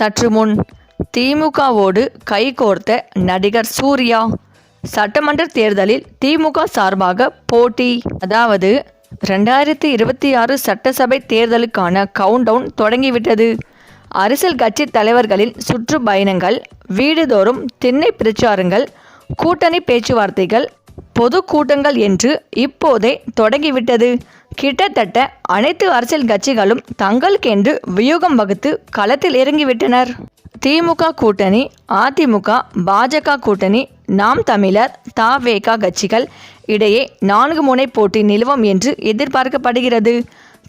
சற்று முன் திமுகவோடு கைகோர்த்த நடிகர் சூர்யா சட்டமன்ற தேர்தலில் திமுக சார்பாக போட்டி. அதாவது ரெண்டாயிரத்தி இருபத்தி ஆறு சட்டசபை தேர்தலுக்கான கவுண்டவுன் தொடங்கிவிட்டது. அரசியல் கட்சி தலைவர்களின் சுற்றுப்பயணங்கள் வீடுதோறும் திண்ணை பிரச்சாரங்கள் கூட்டணி பேச்சுவார்த்தைகள் பொதுக்கூட்டங்கள் என்று இப்போதே தொடங்கிவிட்டது. கிட்டத்தட்ட அனைத்து அரசியல் கட்சிகளும் தங்களுக்கென்று வியூகம் வகுத்து களத்தில் இறங்கிவிட்டனர். திமுக கூட்டணி அதிமுக பாஜக கூட்டணி நாம் தமிழர் தாவேகா கட்சிகள் இடையே நான்கு முனை போட்டி நிலவும் என்று எதிர்பார்க்கப்படுகிறது.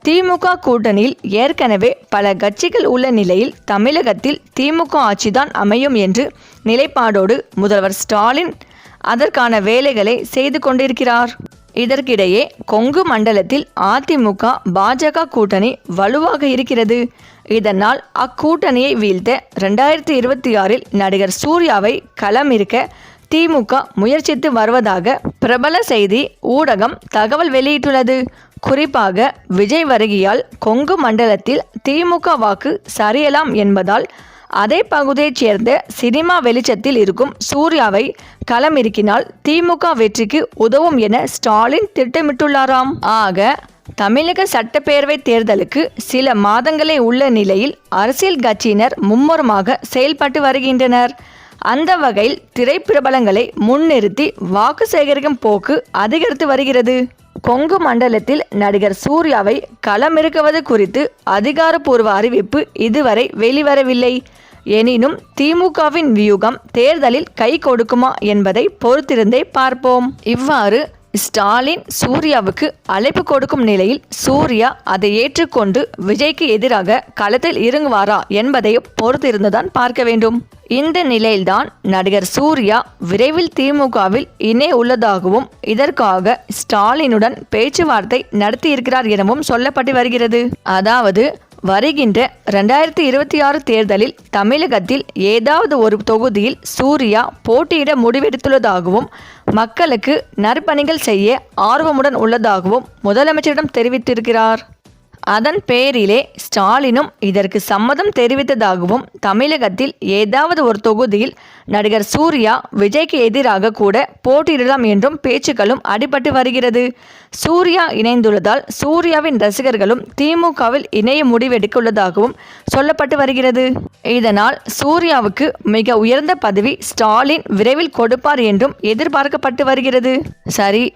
திமுக கூட்டணியில் ஏற்கனவே பல கட்சிகள் உள்ள நிலையில் தமிழகத்தில் திமுக ஆட்சிதான் அமையும் என்று நிலைப்பாடோடு முதல்வர் ஸ்டாலின் அதற்கான வேலைகளை செய்து கொண்டிருக்கிறார். இதற்கிடையே கொங்கு மண்டலத்தில் அதிமுக பாஜக கூட்டணி வலுவாக இருக்கிறது. இதனால் அக்கூட்டணியை வீழ்த்த ரெண்டாயிரத்தி இருபத்தி ஆறில் நடிகர் சூர்யாவை களமிருக்க திமுக முயற்சித்து வருவதாக பிரபல செய்தி ஊடகம் தகவல் வெளியிட்டுள்ளது. குறிப்பாக விஜய் வருகையால் கொங்கு மண்டலத்தில் திமுக வாக்கு சரியலாம் என்பதால் அதே பகுதியைச் சேர்ந்த சினிமா வெளிச்சத்தில் இருக்கும் சூர்யாவை களமிருக்கினால் திமுக வெற்றிக்கு உதவும் என ஸ்டாலின் திட்டமிட்டுள்ளாராம். ஆக தமிழக சட்டப்பேரவை தேர்தலுக்கு சில மாதங்களே உள்ள நிலையில் அரசியல் கட்சியினர் மும்முரமாக செயல்பட்டு வருகின்றனர். அந்த வகையில் திரைப்பிரபலங்களை முன்னிறுத்தி வாக்கு சேகரிக்கும் போக்கு அதிகரித்து வருகிறது. கொங்கு மண்டலத்தில் நடிகர் சூர்யாவை களமிறக்குவது குறித்து அதிகாரப்பூர்வ அறிவிப்பு இதுவரை வெளிவரவில்லை. எனினும் திமுகவின் வியூகம் தேர்தலில் கை கொடுக்குமா என்பதை பொறுத்திருந்தே பார்ப்போம். இவ்வாறு ஸ்டாலின் சூர்யாவுக்கு அழைப்பு கொடுக்கும் நிலையில் சூர்யா அதை ஏற்றுக்கொண்டு விஜய்க்கு எதிராக களத்தில் இறங்குவாரா என்பதை பொறுத்திருந்துதான் பார்க்க வேண்டும். இந்த நிலையில்தான் நடிகர் சூர்யா விரைவில் திமுகவில் இணை உள்ளதாகவும் இதற்காக ஸ்டாலினுடன் பேச்சுவார்த்தை நடத்தியிருக்கிறார் எனவும் சொல்லப்பட்டு வருகிறது. அதாவது வருகின்ற ரெண்டாயிரத்தி இருபத்தி ஆறு தேர்தலில் தமிழகத்தில் ஏதாவது ஒரு தொகுதியில் சூர்யா போட்டியிட முடிவெடுத்துள்ளதாகவும் மக்களுக்கு நற்பணிகள் செய்ய ஆர்வமுடன் உள்ளதாகவும் முதலமைச்சரிடம் தெரிவித்திருக்கிறார். அதன் பேரிலே ஸ்டாலினும் இதற்கு சம்மதம் தெரிவித்ததாகவும் தமிழகத்தில் ஏதாவது ஒரு தொகுதியில் நடிகர் சூர்யா விஜய்க்கு எதிராக கூட போட்டியிடலாம் என்றும் பேச்சுக்களும் அடிபட்டு வருகிறது. சூர்யா இணைந்துள்ளதால் சூர்யாவின் ரசிகர்களும் திமுகவில் இணைய முடிவெடுக்க உள்ளதாகவும் சொல்லப்பட்டு வருகிறது. இதனால் சூர்யாவுக்கு மிக உயர்ந்த பதவி ஸ்டாலின் விரைவில் கொடுப்பார் என்றும் எதிர்பார்க்கப்பட்டு வருகிறது. சரி